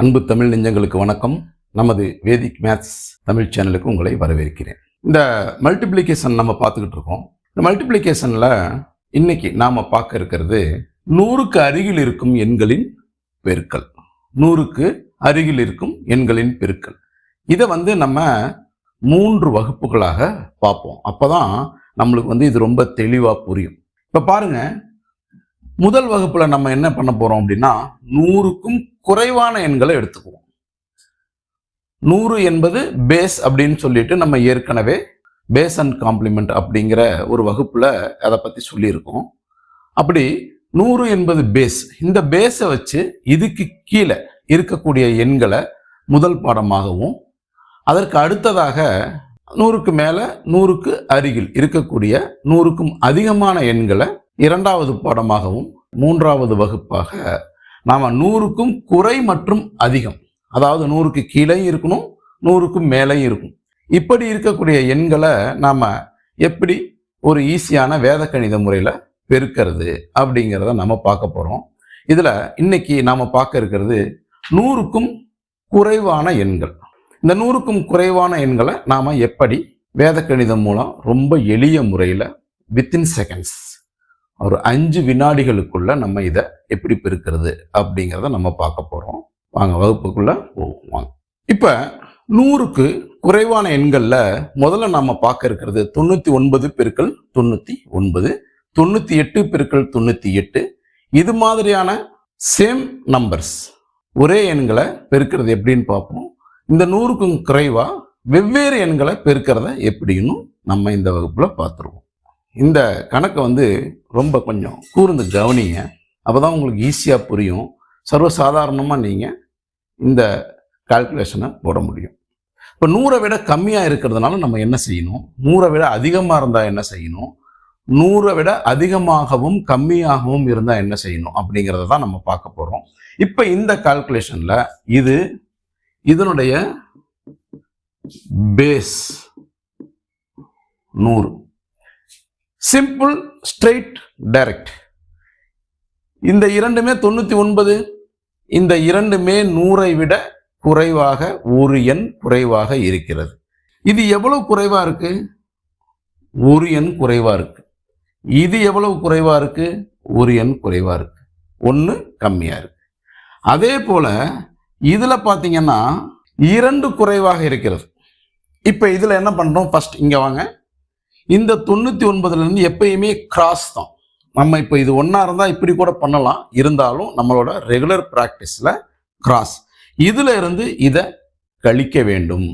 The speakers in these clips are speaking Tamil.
அன்பு தமிழ் நெஞ்சங்களுக்கு வணக்கம். நமது வேதிக் மேத்ஸ் தமிழ் சேனலுக்கு உங்களை வரவேற்கிறேன். இந்த மல்டிப்ளிகேஷன் நம்ம பார்த்துக்கிட்டு இருக்கோம். இந்த மல்டிப்ளிகேஷனில் இன்னைக்கு நாம் பார்க்க இருக்கிறது நூறுக்கு அருகில் இருக்கும் எண்களின் பெருக்கல். நூறுக்கு அருகில் இருக்கும் எண்களின் பெருக்கல். இதை வந்து நம்ம மூன்று வகுப்புகளாக பார்ப்போம். அப்பதான் நம்மளுக்கு வந்து இது ரொம்ப தெளிவாக புரியும். இப்போ பாருங்கள் முதல் வகுப்புல நம்ம என்ன பண்ண போறோம் அப்படின்னா நூறுக்கும் குறைவான எண்களை எடுத்துக்குவோம். நூறு என்பது பேஸ் அப்படின்னு சொல்லிட்டு நம்ம ஏற்கனவே பேஸ் அண்ட் காம்ப்ளிமெண்ட் அப்படிங்கிற ஒரு வகுப்புல அதை பத்தி சொல்லியிருக்கோம். அப்படி நூறு என்பது பேஸ் இந்த பேஸை வச்சு இதுக்கு கீழே இருக்கக்கூடிய எண்களை முதல் பாடமாகவும் அதற்கு அடுத்ததாக நூறுக்கு மேலே நூறுக்கு அருகில் இருக்கக்கூடிய நூறுக்கும் அதிகமான எண்களை இரண்டாவது பாடமாகவும் மூன்றாவது வகுப்பாக நாம் நூறுக்கும் குறை மற்றும் அதிகம். அதாவது நூறுக்கு கீழே இருக்கணும் நூறுக்கும் மேலே இருக்கும் இப்படி இருக்கக்கூடிய எண்களை நாம் எப்படி ஒரு ஈஸியான வேத கணித முறையில் பெருக்கிறது அப்படிங்கிறத நம்ம பார்க்க போகிறோம் இதில் இன்னைக்கு நாம் பார்க்க இருக்கிறது நூறுக்கும் குறைவான எண்கள். இந்த நூறுக்கும் குறைவான எண்களை நாம் எப்படி வேத கணிதம் மூலம் ரொம்ப எளிய முறையில் வித்தின் செகண்ட்ஸ் ஒரு அஞ்சு வினாடிகளுக்குள்ள நம்ம இதை எப்படி பெருக்கிறது அப்படிங்கிறத நம்ம பார்க்க போகிறோம் வாங்க வகுப்புக்குள்ள போவோம். வாங்க. இப்போ நூறுக்கு குறைவான எண்களில் முதல்ல நம்ம பார்க்க இருக்கிறது தொண்ணூற்றி ஒன்பது பெருக்கள் தொண்ணூற்றி ஒன்பது தொண்ணூற்றி எட்டு பெருக்கள் தொண்ணூற்றி எட்டு. இது மாதிரியான சேம் நம்பர்ஸ் ஒரே எண்களை பெருக்கிறது எப்படின்னு பார்ப்போம். இந்த நூறுக்கும் குறைவாக வெவ்வேறு எண்களை பெருக்கிறத எப்படின்னு நம்ம இந்த வகுப்பில் பார்த்துருவோம். இந்த கணக்கை வந்து ரொம்ப கொஞ்சம் கூர்ந்து கவனிங்க. அப்பதான் உங்களுக்கு ஈஸியாக புரியும். சர்வசாதாரணமாக நீங்கள் இந்த கால்குலேஷனை போட முடியும். இப்போ நூறை விட கம்மியாக இருக்கிறதுனால நம்ம என்ன செய்யணும்? நூறை விட அதிகமாக இருந்தால் என்ன செய்யணும்? நூறை விட அதிகமாகவும் கம்மியாகவும் இருந்தால் என்ன செய்யணும்? அப்படிங்கிறத தான் நம்ம பார்க்க போகிறோம் இப்போ இந்த கால்குலேஷனில் இது இதனுடைய பேஸ் நூறு. சிம்பிள் ஸ்ட்ரெயிட் டைரக்ட் இந்த இரண்டுமே தொண்ணூற்றி ஒன்பது இந்த இரண்டுமே நூறை விட குறைவாக ஒரு எண் குறைவாக இருக்கிறது. இது எவ்வளவு குறைவாக இருக்கு? ஒரு எண் குறைவாக இருக்கு. இது எவ்வளவு குறைவாக இருக்கு? ஒரு எண் குறைவாக இருக்கு. ஒன்று கம்மியாக இருக்கு. அதே போல் இதில் பார்த்தீங்கன்னா இரண்டு குறைவாக இருக்கிறது. இப்போ இதில் என்ன பண்ணுறோம் ஃபஸ்ட் இங்கே வாங்க. இந்த தொண்ணூத்தி ஒன்பதுல இருந்து எப்பயுமே கிராஸ் தான். நம்ம இப்போ இது ஒன்றா இருந்தால் இப்படி கூட பண்ணலாம். இருந்தாலும் நம்மளோட ரெகுலர் ப்ராக்டிஸில் கிராஸ் இதில் இருந்து இதை கழிக்க வேண்டும்.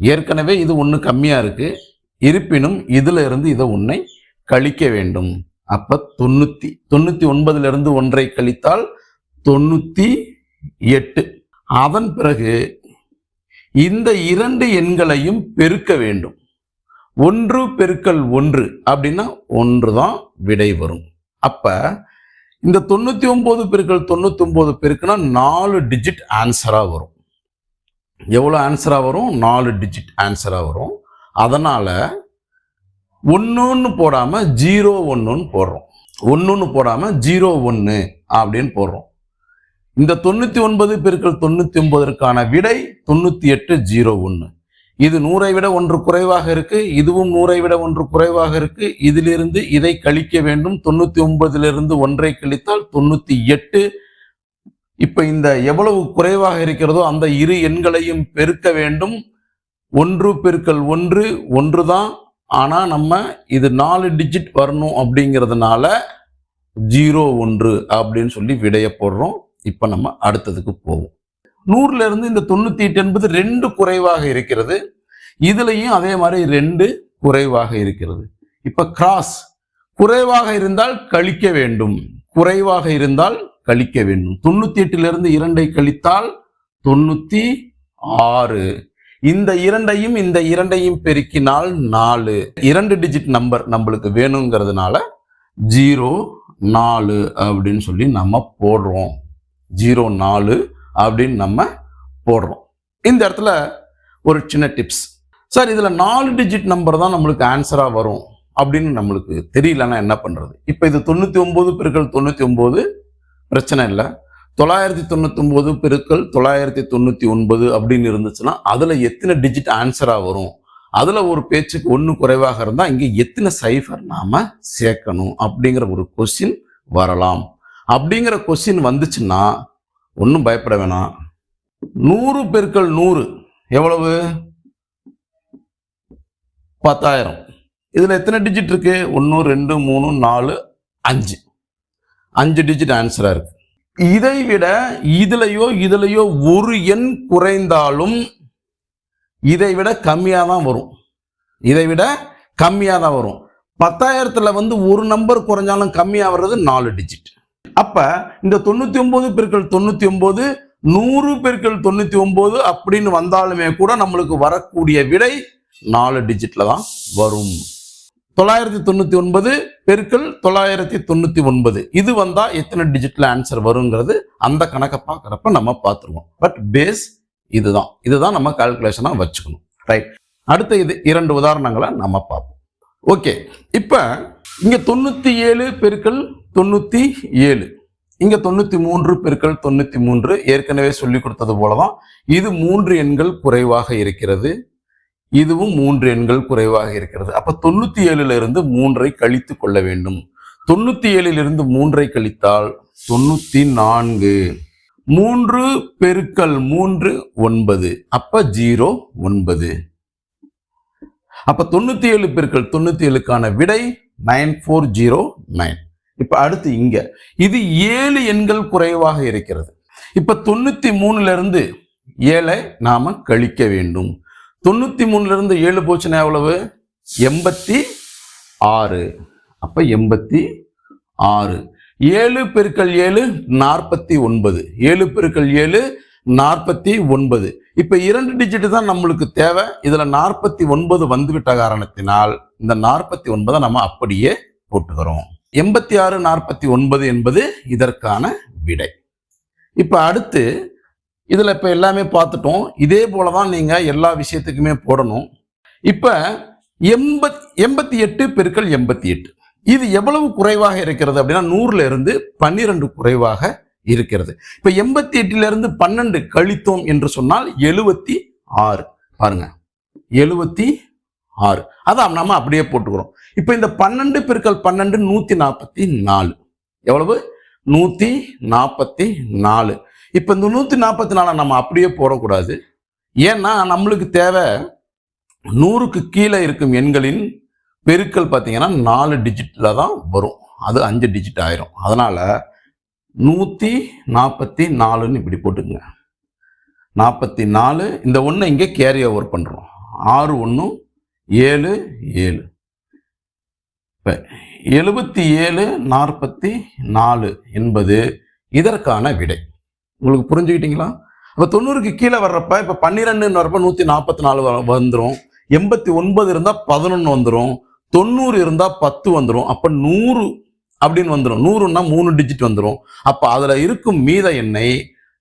ஏற்கனவே இது ஒன்று கம்மியாக இருக்கு. இருப்பினும் இதில் இருந்து இதை ஒன்றை கழிக்க வேண்டும். அப்போ தொண்ணூற்றி தொண்ணூற்றி ஒன்பதுல இருந்து ஒன்றை கழித்தால் தொண்ணூற்றி எட்டு. அதன் பிறகு இந்த இரண்டு எண்களையும் பெருக்க வேண்டும். ஒன்று பெருக்கல் ஒன்று அப்படின்னா ஒன்று தான் விடை வரும். அப்போ இந்த தொண்ணூற்றி ஒம்பது பெருக்கல் தொண்ணூத்தி பெருக்குன்னா பெருக்குனா நாலு டிஜிட் ஆன்சராக வரும். எவ்வளோ ஆன்சராக வரும்? நாலு டிஜிட் ஆன்சராக வரும். அதனால் ஒன்றுன்னு போடாமல் ஜீரோ ஒன்றுன்னு போடுறோம். ஒன்றுன்னு போடாமல் ஜீரோ ஒன்று அப்படின்னு போடுறோம். இந்த தொண்ணூற்றி ஒன்பது பெருக்கள் தொண்ணூற்றி ஒன்பதற்கான விடை தொண்ணூற்றி எட்டு ஜீரோ ஒன்று இது நூறை விட ஒன்று குறைவாக இருக்கு இதுவும் நூறை விட ஒன்று குறைவாக இருக்கு. இதிலிருந்து இதை கழிக்க வேண்டும். தொண்ணூத்தி ஒன்பதிலிருந்து ஒன்றை கழித்தால் தொண்ணூத்தி எட்டு. இப்ப இந்த எவ்வளவு குறைவாக இருக்கிறதோ அந்த இரு எண்களையும் பெருக்க வேண்டும். ஒன்று பெருக்கல் ஒன்று ஒன்று தான். ஆனா நம்ம இது நாலு டிஜிட் வரணும் அப்படிங்கிறதுனால ஜீரோ ஒன்று அப்படின்னு சொல்லி விடைய போடுறோம். இப்ப நம்ம அடுத்ததுக்கு போவோம். நூறுல இருந்து இந்த தொண்ணூத்தி எட்டு என்பது ரெண்டு குறைவாக இருக்கிறது. இதுலயும் அதே மாதிரி ரெண்டு குறைவாக இருக்கிறது. இப்ப கிராஸ் குறைவாக இருந்தால் கழிக்க வேண்டும். குறைவாக இருந்தால் கழிக்க வேண்டும். தொண்ணூத்தி எட்டுல இருந்து இரண்டை கழித்தால் தொண்ணூத்தி ஆறு. இந்த இரண்டையும் இந்த இரண்டையும் பெருக்கினால் நாலு. இரண்டு டிஜிட் நம்பர் நம்மளுக்கு வேணுங்கிறதுனால ஜீரோ நாலு அப்படின்னு சொல்லி நம்ம போடுறோம். ஜீரோ நாலு அப்படின்னு நம்ம போடுறோம். இந்த இடத்துல ஒரு சின்ன டிப்ஸ் சார் இதில் நாலு டிஜிட் நம்பர் தான் நம்மளுக்கு ஆன்சராக வரும் அப்படின்னு நம்மளுக்கு தெரியலன்னா என்ன பண்ணுறது இப்போ இது தொண்ணூற்றி ஒம்பது பெருக்கள் தொண்ணூற்றி ஒம்பது பிரச்சனை இல்லை. தொள்ளாயிரத்தி தொண்ணூத்தொம்பது பெருக்கள் தொள்ளாயிரத்தி தொண்ணூற்றி ஒன்பது அப்படின்னு இருந்துச்சுன்னா அதில் எத்தனை டிஜிட் ஆன்சராக வரும்? அதில் ஒரு பேச்சுக்கு ஒன்று குறைவாக இருந்தால் இங்கே எத்தனை சைஃபர் நாம் சேர்க்கணும் அப்படிங்கிற ஒரு கொஸ்டின் வரலாம். அப்படிங்கிற கொஸ்டின் வந்துச்சுன்னா ஒன்றும் பயப்பட வேணாம். நூறு பெருக்கள் நூறு எவ்வளவு? பத்தாயிரம். இதில் எத்தனை டிஜிட் இருக்கு? ஒன்று ரெண்டு மூணு நாலு அஞ்சு. அஞ்சு டிஜிட் ஆன்சராக இருக்கு. இதை விட இதுலையோ இதுலையோ ஒரு எண் குறைந்தாலும் இதை விட கம்மியாக தான் வரும். இதை விட கம்மியாக தான் வரும். பத்தாயிரத்தில் வந்து ஒரு நம்பர் குறைஞ்சாலும் கம்மியாக வர்றது நாலு டிஜிட் அப்ப இந்த தொண்ணூத்தி ஒன்பது பெருக்கள் தொண்ணூத்தி ஒன்பது நூறு பெருக்கள் தொண்ணூத்தி ஒன்பது அப்படின்னு வந்தாலுமே கூட நம்மளுக்கு வரக்கூடிய விடை நாலு டிஜிட்ல தான் வரும். தொள்ளாயிரத்தி தொண்ணூத்தி ஒன்பது பெருக்கள் தொள்ளாயிரத்தி தொண்ணூத்தி ஒன்பது. இது வந்தா எத்தனை டிஜிட்ல ஆன்சர் வருங்கிறது அந்த கணக்கை பார்க்குறப்ப நம்ம பார்த்துருவோம். பட் பேஸ் இதுதான். இதுதான் நம்ம கால்குலேஷனா வச்சுக்கணும். ரைட் அடுத்த இது இரண்டு உதாரணங்களை நம்ம பார்ப்போம். ஓகே இப்ப இங்கே தொண்ணூத்தி ஏழு பெருக்கள் தொண்ணூத்தி ஏழு இங்க தொண்ணூத்தி மூன்று பெருக்கள் தொண்ணூத்தி மூன்று ஏற்கனவே சொல்லி கொடுத்தது போலதான் இது மூன்று எண்கள் குறைவாக இருக்கிறது. இதுவும் மூன்று எண்கள் குறைவாக இருக்கிறது. அப்ப தொண்ணூத்தி ஏழுல இருந்து மூன்றை கழித்து கொள்ள வேண்டும். தொண்ணூத்தி ஏழில் இருந்து மூன்றை கழித்தால் தொண்ணூத்தி நான்கு மூன்று பெருக்கல் மூன்று ஒன்பது. அப்ப ஜீரோ ஒன்பது. அப்ப தொண்ணூத்தி ஏழு பெருக்கள் தொண்ணூத்தி ஏழுக்கான விடை நைன் ஃபோர் ஜீரோ நைன். இப்போ அடுத்து இங்கே. இது ஏழு எண்கள் குறைவாக இருக்கிறது. இப்போ தொண்ணூற்றி மூணுலேருந்து ஏழை நாம் கழிக்க வேண்டும். தொண்ணூற்றி மூணுலேருந்து ஏழு போச்சுன்னா எவ்வளவு? எண்பத்தி ஆறு. அப்போ எண்பத்தி ஆறு. ஏழு பெருக்கள் ஏழு நாற்பத்தி ஒன்பது. ஏழு பெருக்கள் ஏழு நாற்பத்தி ஒன்பது. இப்போ இரண்டு டிஜிட் தான் நம்மளுக்கு தேவை. இதில் நாற்பத்தி ஒன்பது வந்துவிட்ட காரணத்தினால் இந்த நாற்பத்தி ஒன்பதை நம்ம அப்படியே போட்டுக்கிறோம். எண்பத்தி ஆறு நாற்பத்தி ஒன்பது என்பது இதற்கான விடை. இப்போ அடுத்து இதில் இப்போ எல்லாமே பார்த்துட்டோம். இதே போலதான் நீங்கள் எல்லா விஷயத்துக்குமே போடணும். இப்போ எண்பத் எண்பத்தி எட்டு பெருக்கள் எண்பத்தி எட்டு. இது எவ்வளவு குறைவாக இருக்கிறது அப்படின்னா நூறுல இருந்து பன்னிரெண்டு குறைவாக இருக்கிறது. இப்ப எண்பத்தி எட்டுல இருந்து பன்னெண்டு கழித்தோம் என்று சொன்னால் எழுபத்தி ஆறு. பாருங்க. எழுபத்தி ஆறு. அதான் நம்ம அப்படியே போட்டுக்கிறோம். இப்ப இந்த பன்னெண்டு பெருக்கல் பன்னெண்டு நூத்தி நாற்பத்தி நாலு. எவ்வளவு? நூத்தி நாற்பத்தி நாலு. இப்ப இந்த நூத்தி நாற்பத்தி நாலு நம்ம அப்படியே போடக்கூடாது. ஏன்னா நம்மளுக்கு தேவை நூறுக்கு கீழே இருக்கும் எண்களின் பெருக்கல் பார்த்தீங்கன்னா நாலு டிஜிட்டில் தான் வரும். அது அஞ்சு டிஜிட் ஆயிரும். அதனால நூற்றி நாற்பத்தி நாலுன்னு இப்படி போட்டுக்குங்க. நாற்பத்தி நாலு இந்த ஒன்று இங்கே கேரி ஓவர் பண்ணுறோம் ஆறு ஒன்று ஏழு ஏழு. இப்போ எழுபத்தி ஏழு நாற்பத்தி நாலு என்பது இதற்கான விடை. உங்களுக்கு புரிஞ்சுக்கிட்டீங்களா? அப்போ தொண்ணூறுக்கு கீழே வர்றப்ப இப்போ பன்னிரெண்டுன்னு வரப்ப நூற்றி நாற்பத்தி நாலு வந்துடும் எண்பத்தி ஒன்பது இருந்தால் பதினொன்று வந்துடும் தொண்ணூறு இருந்தால் பத்து வந்துடும் அப்போ நூறு அப்படின்னு வந்துடும் நூறுன்னா மூணு டிஜிட் வந்துடும் அப்போ அதில் இருக்கும் மீத எண்ணை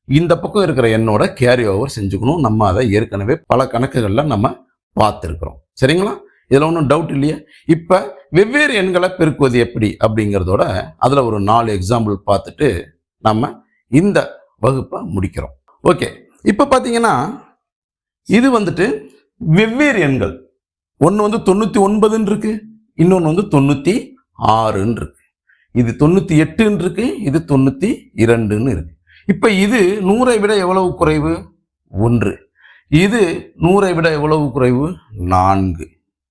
இந்த பக்கம் இருக்கிற எண்ணோட கேரி ஓவர் செஞ்சுக்கணும். நம்ம அதை ஏற்கனவே பல கணக்குகளில் நம்ம பார்த்துருக்குறோம். சரிங்களா? இதில் ஒன்றும் டவுட் இல்லையா? இப்போ வெவ்வேறு எண்களை பெருக்குவது எப்படி அப்படிங்கிறதோட அதில் ஒரு நாலு எக்ஸாம்பிள் பார்த்துட்டு நம்ம இந்த வகுப்பை முடிக்கிறோம். ஓகே இப்போ பார்த்தீங்கன்னா இது வந்துட்டு வெவ்வேறு எண்கள். ஒன்று வந்து தொண்ணூற்றி ஒன்பதுன்னு இருக்கு. இன்னொன்று வந்து தொண்ணூற்றி ஆறுன்னு இருக்கு. இது தொண்ணூற்றி எட்டுன்னு இருக்கு இது தொண்ணூற்றி இரண்டுன்னு இருக்கு இப்போ இது நூறை விட எவ்வளவு குறைவு? ஒன்று. இது நூறை விட எவ்வளவு குறைவு? நான்கு.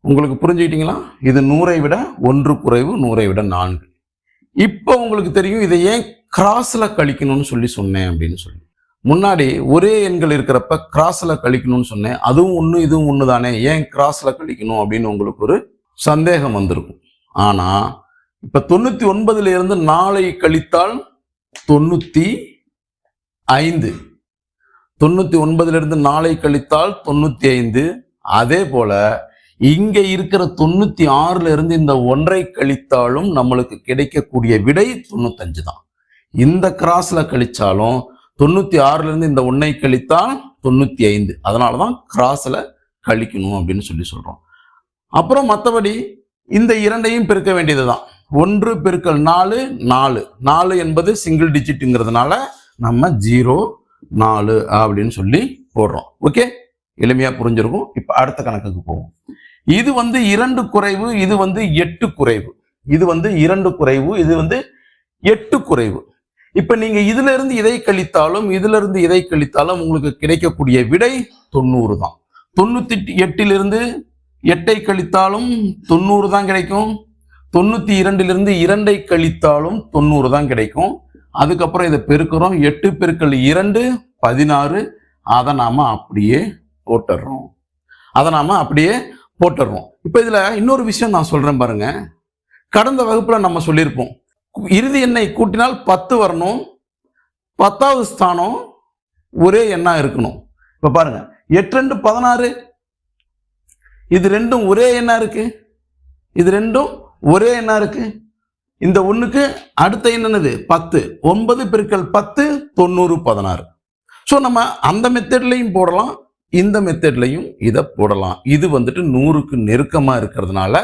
உங்களுக்கு புரிஞ்சுக்கிட்டீங்களா? இது நூறை விட ஒன்று குறைவு நூறை விட நான்கு. இப்போ உங்களுக்கு தெரியும் இதை ஏன் கிராஸில் கழிக்கணும்னு சொல்லி சொன்னேன் அப்படின்னு சொல்லி. முன்னாடி ஒரே எண்கள் இருக்கிறப்ப கிராஸில் கழிக்கணும்னு சொன்னேன். அதுவும் ஒன்று இதுவும் ஒன்று தானே ஏன் கிராஸில் கழிக்கணும் அப்படின்னு உங்களுக்கு ஒரு சந்தேகம் வந்திருக்கும். ஆனால் இப்ப தொண்ணூத்தி ஒன்பதுல இருந்து நாளை கழித்தால் தொண்ணூத்தி ஐந்து. தொண்ணூத்தி ஒன்பதுல இருந்து நாளை கழித்தால் தொண்ணூத்தி ஐந்து. அதே போல இங்க இருக்கிற தொண்ணூத்தி ஆறுல இருந்து இந்த ஒன்றை கழித்தாலும் நம்மளுக்கு கிடைக்கக்கூடிய விடை தொண்ணூத்தஞ்சு தான் இந்த கிராஸ்ல கழிச்சாலும் தொண்ணூத்தி ஆறுல இருந்து இந்த ஒன்றை கழித்தால் தொண்ணூத்தி ஐந்து. அதனாலதான் கிராஸ்ல கழிக்கணும் அப்படின்னு சொல்லி சொல்றோம். அப்புறம் மற்றபடி இந்த இரண்டையும் பெருக்க வேண்டியதுதான். ஒன்று பெருக்கல் நாலு நாலு. நாலு என்பது சிங்கிள் டிஜிட்டுங்கிறதுனால நம்ம ஜீரோ நாலு அப்படின்னு சொல்லி போடுறோம். ஓகே எளிமையாக புரிஞ்சிருக்கும். இப்போ அடுத்த கணக்குக்கு போவோம். இது வந்து இரண்டு குறைவு இது வந்து எட்டு குறைவு. இது வந்து இரண்டு குறைவு இது வந்து எட்டு குறைவு. இப்போ நீங்க இதுல இருந்து இதை கழித்தாலும் இதுல இருந்து இதை கழித்தாலும் உங்களுக்கு கிடைக்கக்கூடிய விடை தொண்ணூறு தான். தொண்ணூத்தி எட்டிலிருந்து எட்டை கழித்தாலும் தொண்ணூறு தான் கிடைக்கும். தொண்ணூற்றி இரண்டிலிருந்து இரண்டை கழித்தாலும் தொண்ணூறு தான் கிடைக்கும். அதுக்கப்புறம் இதை பெருக்கிறோம். எட்டு பெருக்கள் இரண்டு பதினாறு. அதை நாம் அப்படியே போட்டுடுறோம் அதை நாம் அப்படியே போட்டுடுறோம் இப்போ இதில் இன்னொரு விஷயம் நான் சொல்கிறேன் பாருங்க. கடந்த வகுப்பில் நம்ம சொல்லியிருப்போம். இறுதி எண்ணை கூட்டினால் பத்து வரணும். பத்தாவது ஸ்தானம் ஒரே எண்ணா இருக்கணும். இப்போ பாருங்க. எட்டு ரெண்டு பதினாறு. இது ரெண்டும் ஒரே எண்ணாக இருக்குது இது ரெண்டும் ஒரே என்ன இருக்கு? இந்த ஒண்ணுக்கு அடுத்த என்னது பத்து. ஒன்பது பெருக்கல் பத்து தொண்ணூறு பதினாறு. ஸோ நம்ம அந்த மெத்தட்லையும் போடலாம். இந்த மெத்தட்லையும் இதை போடலாம். இது வந்துட்டு நூறுக்கு நெருக்கமாக இருக்கிறதுனால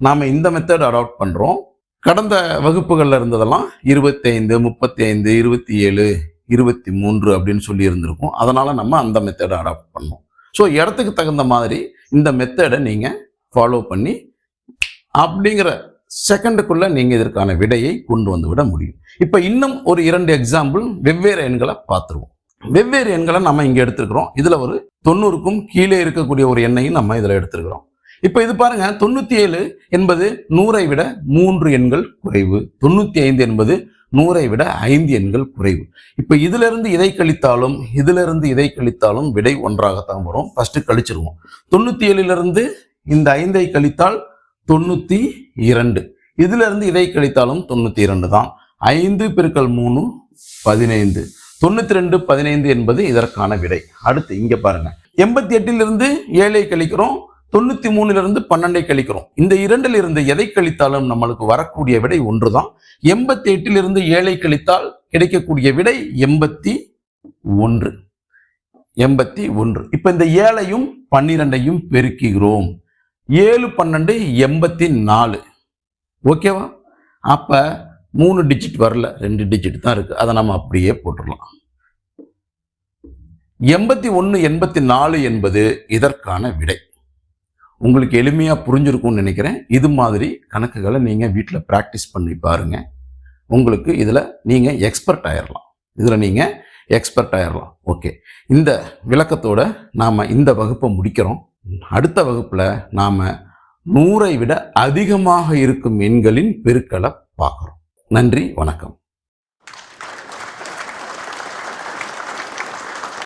நாம் இந்த மெத்தட் அடாப்ட் பண்ணுறோம் கடந்த வகுப்புகளில் இருந்ததெல்லாம் இருபத்தைந்து முப்பத்தி ஐந்து இருபத்தி ஏழு இருபத்தி மூன்று அப்படின்னு சொல்லி இருந்திருக்கும். அதனால் நம்ம அந்த மெத்தடை அடாப்ட் பண்ணோம். ஸோ இடத்துக்கு தகுந்த மாதிரி இந்த மெத்தடை நீங்கள் ஃபாலோ பண்ணி அப்படிங்கிற செகண்டுக்குள்ள நீங்கள் இதற்கான விடையை கொண்டு வந்து விட முடியும். இப்போ இன்னும் ஒரு இரண்டு எக்ஸாம்பிள் வெவ்வேறு எண்களை பார்த்துருவோம். வெவ்வேறு எண்களை நம்ம இங்கே எடுத்துருக்கிறோம். இதில் ஒரு தொண்ணூறுக்கும் கீழே இருக்கக்கூடிய ஒரு எண்ணையும் நம்ம இதில் எடுத்துருக்கிறோம். இப்போ இது பாருங்க தொண்ணூற்றி ஏழு என்பது நூறை விட மூன்று எண்கள் குறைவு. தொண்ணூற்றி ஐந்து என்பது நூறை விட ஐந்து எண்கள் குறைவு. இப்போ இதிலிருந்து இதை கழித்தாலும் இதிலிருந்து இதை கழித்தாலும் விடை ஒன்றாகத்தான் வரும். ஃபஸ்ட்டு கழிச்சிருவோம். தொண்ணூற்றி ஏழுலேருந்து இந்த ஐந்தை கழித்தால் தொண்ணூற்றி இரண்டு. இதுல இருந்து இதை கழித்தாலும் தொண்ணூற்றி இரண்டு தான். ஐந்து பெருக்கள் மூணு பதினைந்து. தொண்ணூத்தி ரெண்டு பதினைந்து என்பது இதற்கான விடை. அடுத்து இங்க பாருங்க. எண்பத்தி எட்டிலிருந்து ஏழை கழிக்கிறோம் தொண்ணூத்தி மூணுல இருந்து பன்னெண்டை கழிக்கிறோம். இந்த இரண்டில் இருந்து எதை கழித்தாலும் நம்மளுக்கு வரக்கூடிய விடை ஒன்றுதான். எண்பத்தி எட்டிலிருந்து ஏழை கழித்தால் கிடைக்கக்கூடிய விடை எண்பத்தி ஒன்று. எண்பத்தி ஒன்று. இப்ப இந்த ஏழையும் பன்னிரெண்டையும் பெருக்குகிறோம். ஏழு பன்னெண்டு எண்பத்தி நாலு. ஓகேவா? அப்போ மூணு டிஜிட் வரல ரெண்டு டிஜிட் தான் இருக்குது அதை நம்ம அப்படியே போட்டுடலாம். எண்பத்தி ஒன்று எண்பத்தி நாலு என்பது இதற்கான விடை. உங்களுக்கு எளிமையாக புரிஞ்சிருக்கும்னு நினைக்கிறேன். இது மாதிரி கணக்குகளை நீங்கள் வீட்டில் ப்ராக்டிஸ் பண்ணி பாருங்கள் உங்களுக்கு இதில் நீங்கள் எக்ஸ்பர்ட் ஆயிடலாம் இதில் நீங்கள் எக்ஸ்பர்ட் ஆயிடலாம் ஓகே. இந்த விளக்கத்தோட நாம் இந்த வகுப்பை முடிக்கிறோம். அடுத்த வகுப்பில் நாம் நூறை விட அதிகமாக இருக்கும் எண்களின் பெருக்களை பார்க்குறோம். நன்றி வணக்கம்.